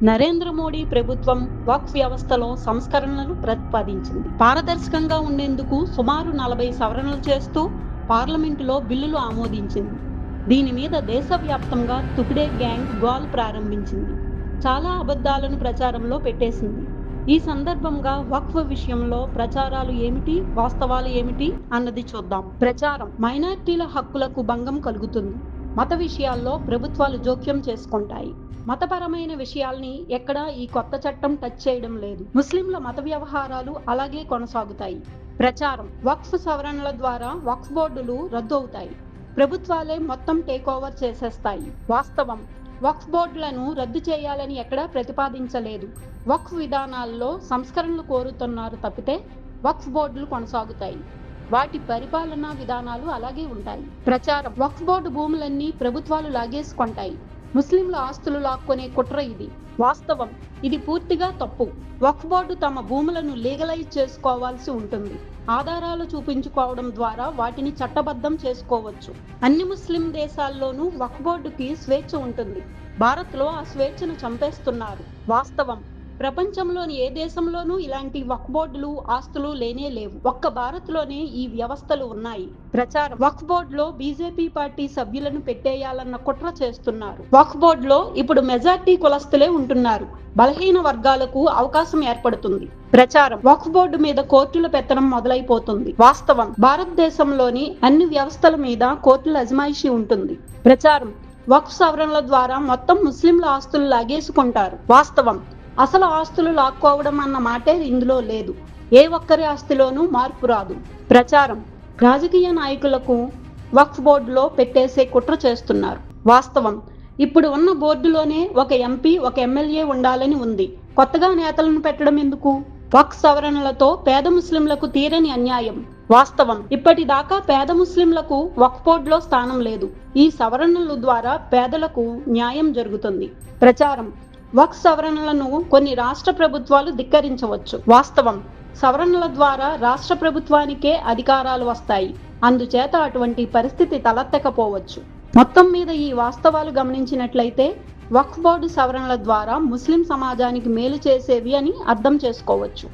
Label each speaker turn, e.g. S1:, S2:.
S1: నరేంద్ర మోడీ ప్రభుత్వం వక్ఫ్ వ్యవస్థలో సంస్కరణలను ప్రతిపాదించింది. పారదర్శకంగా ఉండేందుకు సుమారు నలభై సవరణలు చేస్తూ పార్లమెంటులో బిల్లులు ఆమోదించింది. దీని మీద దేశవ్యాప్తంగా తుకుడే గ్యాంగ్ గోల్ ప్రారంభించింది. చాలా అబద్ధాలను ప్రచారంలో పెట్టేసింది. ఈ సందర్భంగా వక్ఫ్ విషయంలో ప్రచారాలు ఏమిటి వాస్తవాలు ఏమిటి అన్నది చూద్దాం. ప్రచారం మైనార్టీల హక్కులకు భంగం కలుగుతుంది. మత విషయాల్లో ప్రభుత్వాలు జోక్యం చేసుకుంటాయి. మతపరమైన విషయాల్ని ఎక్కడా ఈ కొత్త చట్టం టచ్ చేయడం లేదు. ముస్లింల మత వ్యవహారాలు అలాగే కొనసాగుతాయి. ప్రచారం వక్ఫ్ సవరణల ద్వారా వక్ఫ్ బోర్డులు రద్దు అవుతాయి ప్రభుత్వాలే మొత్తం టేక్ ఓవర్ చేసేస్తాయి. వాస్తవం వక్ఫ్ బోర్డులను రద్దు చేయాలని ఎక్కడా ప్రతిపాదించలేదు. వక్ఫ్ విధానాల్లో సంస్కరణలు కోరుతున్నారు తప్పితే వక్ఫ్ బోర్డులు కొనసాగుతాయి. వాటి పరిపాలనా విధానాలు అలాగే ఉంటాయి. ప్రచారం వక్ఫ్ బోర్డు భూములన్నీ ప్రభుత్వాలు లాగేసుకుంటాయి. ముస్లింల ఆస్తులు లాక్కునే కుట్ర ఇది. వాస్తవం ఇది పూర్తిగా తప్పు. వక్ఫ్ బోర్డు తమ భూములను లీగలైజ్ చేసుకోవాల్సి ఉంటుంది. ఆధారాలు చూపించుకోవడం ద్వారా వాటిని చట్టబద్ధం చేసుకోవచ్చు. అన్ని ముస్లిం దేశాల్లోనూ వక్ఫ్ బోర్డుకి స్వేచ్ఛ ఉంటుంది. భారత్లో ఆ స్వేచ్ఛను చంపేస్తున్నారు. వాస్తవం ప్రపంచంలోని ఏ దేశంలోనూ ఇలాంటి వక్ఫ్ బోర్డులు ఆస్తులు లేనే లేవు. ఒక్క భారత్లోనే ఈ వ్యవస్థలు ఉన్నాయి. ప్రచారం. వక్ఫ్ బోర్డులో బీజేపీ పార్టీ సభ్యులను పెట్టేయాలన్న కుట్ర చేస్తున్నారు. వక్ఫ్ బోర్డులో ఇప్పుడు మెజార్టీ కులస్తులే ఉంటున్నారు. బలహీన వర్గాలకు అవకాశం ఏర్పడుతుంది. ప్రచారం. వక్ఫ్ బోర్డు మీద కోర్టుల పెత్తనం మొదలైపోతుంది. వాస్తవం. భారతదేశంలోని అన్ని వ్యవస్థల మీద కోర్టుల అజమాయిషీ ఉంటుంది. ప్రచారం. వక్ఫ్ సవరణల ద్వారా మొత్తం ముస్లింల ఆస్తులు లాగేసుకుంటారు. వాస్తవం. అసలు ఆస్తులు లాక్కోవడం అన్న మాటే ఇందులో లేదు. ఏ ఒక్కరి ఆస్తిలోనూ మార్పు రాదు. ప్రచారం. రాజకీయ నాయకులకు వక్ఫ్ బోర్డులో పెట్టేసే కుట్ర చేస్తున్నారు. వాస్తవం. ఇప్పుడు ఉన్న బోర్డులోనే ఒక ఎంపీ ఒక ఎమ్మెల్యే ఉండాలని ఉంది. కొత్తగా నేతలను పెట్టడం ఎందుకు? వక్ఫ్ సవరణలతో పేద ముస్లింలకు తీరని అన్యాయం. వాస్తవం. ఇప్పటిదాకా పేద ముస్లింలకు వక్ఫ్ బోర్డులో స్థానం లేదు. ఈ సవరణల ద్వారా పేదలకు న్యాయం జరుగుతుంది. ప్రచారం. వక్ సవరణలను కొన్ని రాష్ట్ర ప్రభుత్వాలు ధిక్కరించవచ్చు. వాస్తవం సవరణల ద్వారా రాష్ట్ర ప్రభుత్వానికే అధికారాలు వస్తాయి. అందుచేత అటువంటి పరిస్థితి తలెత్తకపోవచ్చు. మొత్తం మీద ఈ వాస్తవాలు గమనించినట్లయితే వక్ఫ్ బోర్డు సవరణల ద్వారా ముస్లిం సమాజానికి మేలు చేసేవి అని అర్థం చేసుకోవచ్చు.